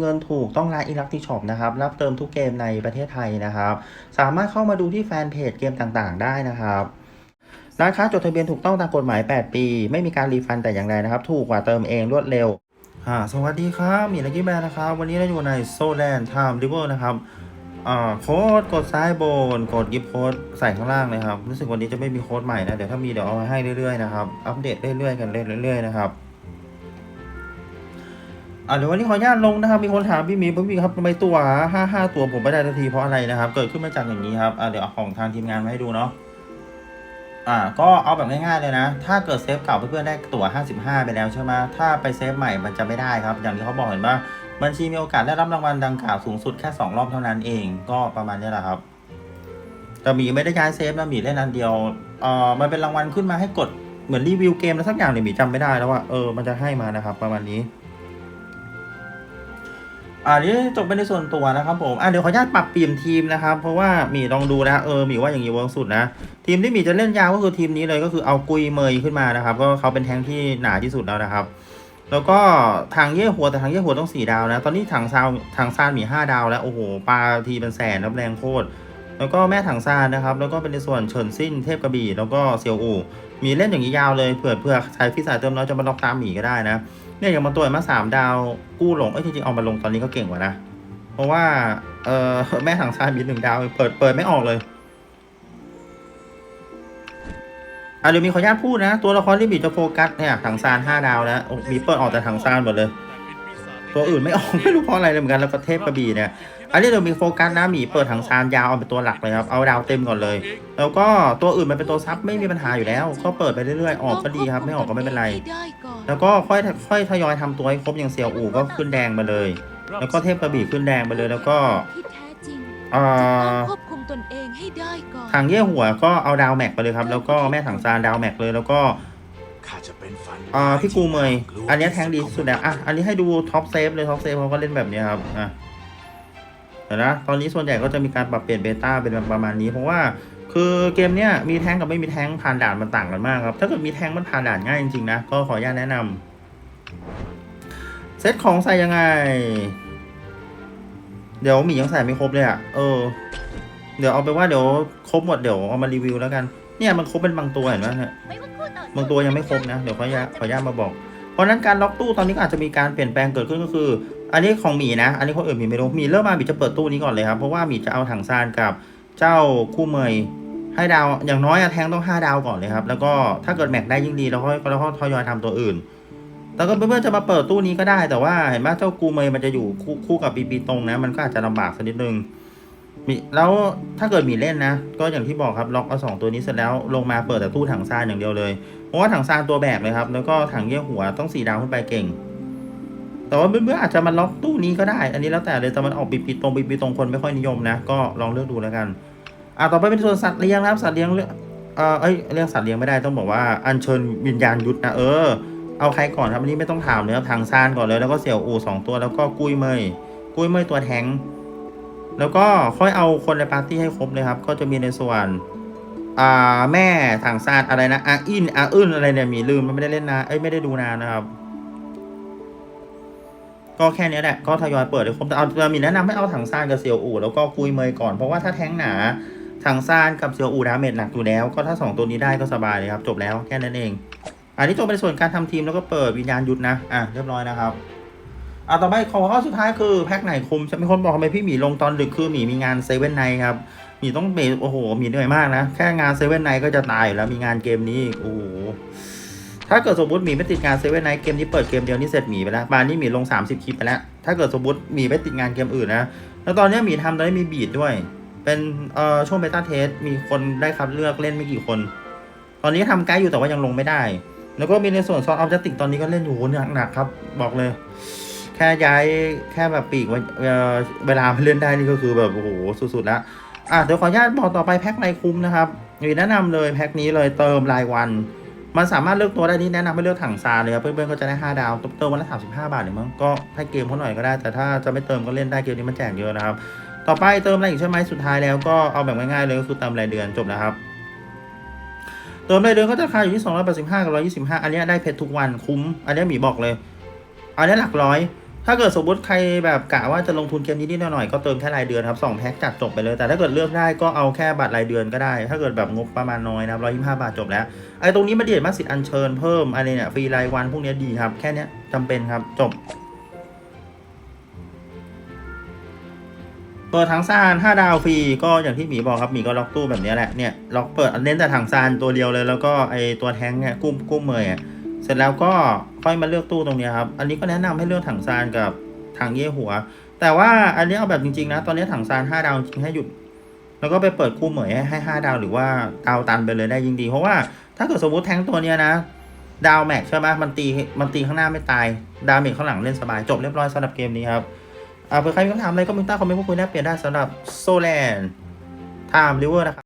เงินถูกต้องร้านอิลักติช็อปนะครับ รับเติมทุกเกมในประเทศไทยนะครับ สามารถเข้ามาดูที่แฟนเพจเกมต่างๆ ได้นะครับร้านค้าจดทะเบียนถูกต้องตามกฎหมาย 8 ปี ไม่มีการรีฟันแต่อย่างใดนะครับ ถูกกว่าเติมเองรวดเร็วอ่าสวัสดีครับมีลักกี้แบนนะครับ วันนี้เราอยู่ในโซแลนด์ไทม์ริเวอร์นะครับอ่าโค้ดกดซ้ายบน กดกิฟต์โค้ดใส่ข้างล่างเลยครับ รู้สึกวันนี้จะไม่มีโค้ดใหม่นะ เดี๋ยวถ้ามีเดี๋ยวเอามาให้เรื่อยๆนะครับ อัปเดตเรื่อยๆกันเรื่อยๆนะครับ อ่าเดี๋ยววันนี้ขออนุญาตลงนะครับมีคนถามพี่หมีพี่หมีครับทำไมตัวห้าห้าตัวผมไม่ได้ทันทีเพราะอะไรนะครับ เกิดขึ้นมาจากอย่างนี้ครับอ่าเดี๋ยวเอาของทางทีมงานมาให้ดูเนาะอ่าก็เอาแบบง่ายๆเลยนะ ถ้าเกิดเซฟเก่าเพื่อนๆได้ตั๋ว 55 ไปแล้วใช่ไหมถ้าไปเซฟใหม่มันจะไม่ได้ครับ อย่างที่เขาบอกเห็นว่าบัญชีมีโอกาสได้รับรางวัลดังกล่าวสูงสุดแค่ 2 รอบเท่านั้นเองก็ประมาณนี้แหละครับ แต่หมีไม่ได้ย้ายเซฟนะหมีเล่นอันเดียวเอ่อมันเป็นรางวัลขึ้นมาให้กดเหมือนรีวิวเกมแล้วสักอย่างเนี่ยหมีจำไม่ได้แล้วว่าเออมันจะให้มานะครับ ประมาณนี้ อ่านี้จบไปในส่วนตัวนะครับผมอ่าเดี๋ยวขออนุญาตปรับเปลี่ยนทีมนะครับ เพราะว่าหมีลองดูนะเออหมีว่าอย่างนี้เวิร์กสุดนะ ทีมที่หมีจะเล่นยาวก็คือทีมนี้เลยก็คือเอากุยเมยขึ้นมานะครับ ก็เขาเป็นแทงที่หนาที่สุดแล้วนะครับ แล้วก็ทางเย่หัวแต่ทางเย่หัวต้องสี่ดาวนะ ตอนนี้ถังซาวถังซานมีห้าดาวแล้วโอ้โหปลาทีเป็นแสนน้ำแรงโคตรแล้วก็แม่ถังซานนะครับ แล้วก็เป็นในส่วนเฉินซิ่นเทพกระบี่แล้วก็เซียวอูมีเล่นอย่างนี้ยาวเลยเผื่อเผื่อใช้ฟิสายเติมน้อยจะมาล็อกตามหมีก็ได้นะ เนี่ยอย่างมาตัวมาสามดาวกู้หลงเอ้ยจริงๆเอามาลงตอนนี้ก็เก่งกว่านะ เพราะว่า เออแม่ถังซานมีหนึ่งดาว เปิดเปิดไม่ออกเลยอะเดี๋ยวมีขออนุญาตพูดนะ ตัวละครที่บีจะโฟกัสเนี่ยถังซานห้าดาวแล้วมีเปิดออกแต่ถังซานหมดเลย ตัวอื่นไม่ออกไม่รู้เพราะอะไรเลยเหมือนกันแล้วก็เทพกระบี่เนี่ย อันนี้เดี๋ยวมีโฟกัสนะหมีเปิดถังซานยาวเอาเป็นตัวหลักเลยครับเอาดาวเต็มก่อนเลย แล้วก็ตัวอื่นมันเป็นตัวซับไม่มีปัญหาอยู่แล้ว ก็เปิดไปเรื่อยๆออกก็ดีครับไม่ออกก็ไม่เป็นไร แล้วก็ค่อยค่อยทยอยทำตัวให้ครบอย่างเซียวอู่ก็ขึ้นแดงมาเลย แล้วก็เทพกระบี่ขึ้นแดงไปเลยแล้วก็ที่แท้จริงเอ่อควบคุมตนเองให้ได้ก่อนทางเย่หัวก็เอาดาวแม็กไปเลยครับ แล้วก็แม่ถังซานดาวแม็กเลยแล้วก็อ่าพี่กูเมย อันนี้แทงดีสุดแล้วอะอันนี้ให้ดูท็อปเซฟเลยท็อปเซฟเขาก็เล่นแบบนี้ครับอะ เดี๋ยวนะตอนนี้ส่วนใหญ่ก็จะมีการปรับเปลี่ยนเบต้าเป็นประมาณนี้เพราะว่าคือเกมเนี้ยมีแทงกับไม่มีแทงผ่านด่านมันต่างกันมากครับ ถ้าเกิดมีแทงมันผ่านด่านง่ายจริงๆนะ ก็ขออนุญาตแนะนำเซตของใส่ยังไง เดี๋ยวหมียังใส่ไม่ครบเลยอะเออ เดี๋ยวเอาไปว่าเดี๋ยวครบหมดเดี๋ยวเอามารีวิวแล้วกัน เนี่ยมันครบเป็นบางตัวเห็นไหมเนี่ยบางตัวยังไม่ครบนะ เดี๋ยวขออนุญาตขออนุญาตมาบอก ราะนั้นการล็อกตู้ตอนนี้ก็อาจจะมีการเปลี่ยนแปลงเกิดขึ้นก็คือ อันนี้ของหมีนะ อันนี้คนอื่นหมีไม่รู้หมีเริ่มมาหมีจะเปิดตู้นี้ก่อนเลยครับ เพราะว่าหมีจะเอาถังซานกับเจ้าคู่เมยให้ดาวอย่างน้อยอแทงต้อง 5 ดาวก่อนเลยครับ แล้วก็ถ้าเกิดแม็กได้ยิ่งดีแล้วค่อยแล้วก็ทยอยทำตัวอื่น แล้วก็เพื่อนๆจะมาเปิดตู้นี้ก็ได้ แต่ว่าเห็นไหมเจ้ากูเมยมันจะอยู่คู่คู่กับปีปีตรงนะ มันก็อาจจะลำบากสักนิดนึง มีแล้วถ้าเกิดมีเล่นนะ ก็อย่างที่บอกครับล็อกเอาสองตัวนี้เสร็จแล้วลงมาเปิดแต่ตู้ถังซานอย่างเดียวเลยเพราะว่าถังซานตัวแบกเลยครับ แล้วก็ถังเยี่ยวหัวต้องสี่ดาวขึ้นไปเก่ง แต่ว่าเพื่ออาจจะมาล็อกตู้นี้ก็ได้ อันนี้แล้วแต่เลยแต่มันออกปีปีตรงปีปีตรงคนไม่ค่อยนิยมนะ ก็ลองเลือกดูแล้วกันอะต่อไปเป็นส่วนสัตว์เลี้ยงนะครับสัตว์เลี้ยงเลือกเออเอ้ยเรียกสัตว์เลี้ยงไม่ได้ต้องบอกว่าอัญเชิญวิญญาณยุทธนะเออเอาใครก่อนครับอันนี้ไม่ต้องถามเลยครับถังซานก่อนเลยแล้วก็เสี่ยวอูสองตัวแล้วก็กุ้ยเมยกุ้ยเมยตัวแทง แล้วก็ค่อยเอาคนในปาร์ตี้ให้ครบเลยครับ ก็จะมีในส่วนอ่าแม่ถังซานอะไรนะอาอินอาอึนอะไรเนี่ยมีลืมมันไม่ได้เล่นนะเอ้ยไม่ได้ดูนานนะครับ ก็แค่นี้แหละก็ทยอยเปิดเลยครบแต่เอาแต่มีแนะนำให้เอาถังซานกับเซียวอู่แล้วก็กุยเมยก่อนเพราะว่าถ้าแท้งหนาถังซานกับเซียวอู่ดาเมจหนักอยู่แล้ว ก็ถ้าสองตัวนี้ได้ก็สบายเลยครับ จบแล้วแค่นั้นเอง อันนี้จบเป็นส่วนการทำทีมแล้วก็เปิดวิญญาณยุทธนะอะเรียบร้อยนะครับ อะต่อไปขอข้อสุดท้ายคือแพ็คไหนคุ้มจะมีคนบอกทำไมพี่หมีลงตอนดึกคือหมีมีงานเซเว่นไนครับหมีต้องเบโอ้โหหมีเหนื่อยมากนะ แค่งานเซเว่นไนก็จะตายแล้วมีงานเกมนี้โอ้โหถ้าเกิดสมมติหมีไม่ติดงานเซเว่นไนเกมนี้เปิดเกมเดียวนี่เสร็จหมีไปแล้วบานนี้หมีลง 30 คลิปไปแล้ว ถ้าเกิดสมมติหมีไม่ติดงานเกมอื่นนะแล้วตอนนี้หมีทำตอนนี้มีบีดด้วย เป็นเอ่อช่วงเบต้าเทสมีคนได้คัดเลือกเล่นไม่กี่คน ตอนนี้ทำไกด์อยู่แต่ว่ายังลงไม่ได้ แล้วก็มีในส่วนซอสออฟจัติกตอนนี้ก็เล่นอยู่หนักๆครับ บอกเลย แค่ย้ายแค่แบบปีกเวลามาเล่นได้นี่ก็คือแบบโอ้โหสุดๆแล้วอะเดี๋ยวขออนุญาตบอกต่อไปแพ็คไรคุ้มนะครับมีแนะนำเลยแพ็คนี้เลยเติมรายวัน มันสามารถเลือกตัวได้นี่แนะนำให้เลือกถังซาเลยครับเพื่อนๆก็จะได้ 5 ดาวเติมวันละ35 บาทหรือมั้งก็ให้เกมเขาหน่อยก็ได้ แต่ถ้าจะไม่เติมก็เล่นได้เกมนี้มันแจกเยอะนะครับ ต่อไปเติมอะไรอีกใช่ไหมสุดท้ายแล้วก็เอาแบบง่ายๆเลยก็คือเติมรายเดือนจบนะครับเติมรายเดือนก็จะราคาอยู่ที่285กับ125 อันนี้ได้เพชรทุกวันคุ้ม อันนี้หมีบอกเลย อันนี้หลักร้อย ถ้าเกิดสมมติใครแบบกะว่าจะลงทุนเกมนี้นิดหน่อยก็เติมแค่รายเดือนครับสองแพ็คจัดจบไปเลย แต่ถ้าเกิดเลือกได้ก็เอาแค่บัตรรายเดือนก็ได้ ถ้าเกิดแบบงบประมาณน้อยนะครับร้อยยี่ห้าบาทจบแล้ว ไอ้ตรงนี้มาเดียดมาสิทธิ์อัญเชิญเพิ่มอะไรเนี่ยฟรีรายวันพวกนี้ดีครับ แค่นี้จำเป็นครับจบเปิดถังซาน5ดาวฟรีก็อย่างที่หมีบอกครับหมีก็ล็อกตู้แบบนี้แหละเนี่ยล็อกเปิดเน้นแต่ถังซานตัวเดียวเลยแล้วก็ไอตัวแท้งเนี่ยกุ้มกุ้มเมยอะเสร็จแล้วก็ค่อยมาเลือกตู้ตรงนี้ครับ อันนี้ก็แนะนำให้เลือกถังซานกับถังเย่หัว แต่ว่าอันนี้เอาแบบจริงๆนะ ตอนนี้ถังซาน5ดาวจริงให้หยุด แล้วก็ไปเปิดคู่เหมยให้ให้5ดาวหรือว่าดาวตันไปเลยได้ยิ่งดี เพราะว่าถ้าเกิดสมมติแทงตัวเนี้ยนะ ดาวแม็กใช่ไหมมันตีมันตีข้างหน้าไม่ตาย ดาวเมจข้างหลังเล่นสบายจบเรียบร้อยสำหรับเกมนี้ครับอ่าเผื่อใครมีคำถามอะไรก็มีใต้าคอมเมนต์พูดคุยแลกเปลี่ยนได้สำหรับโซแลนไทม์ริเวอร์นะครับ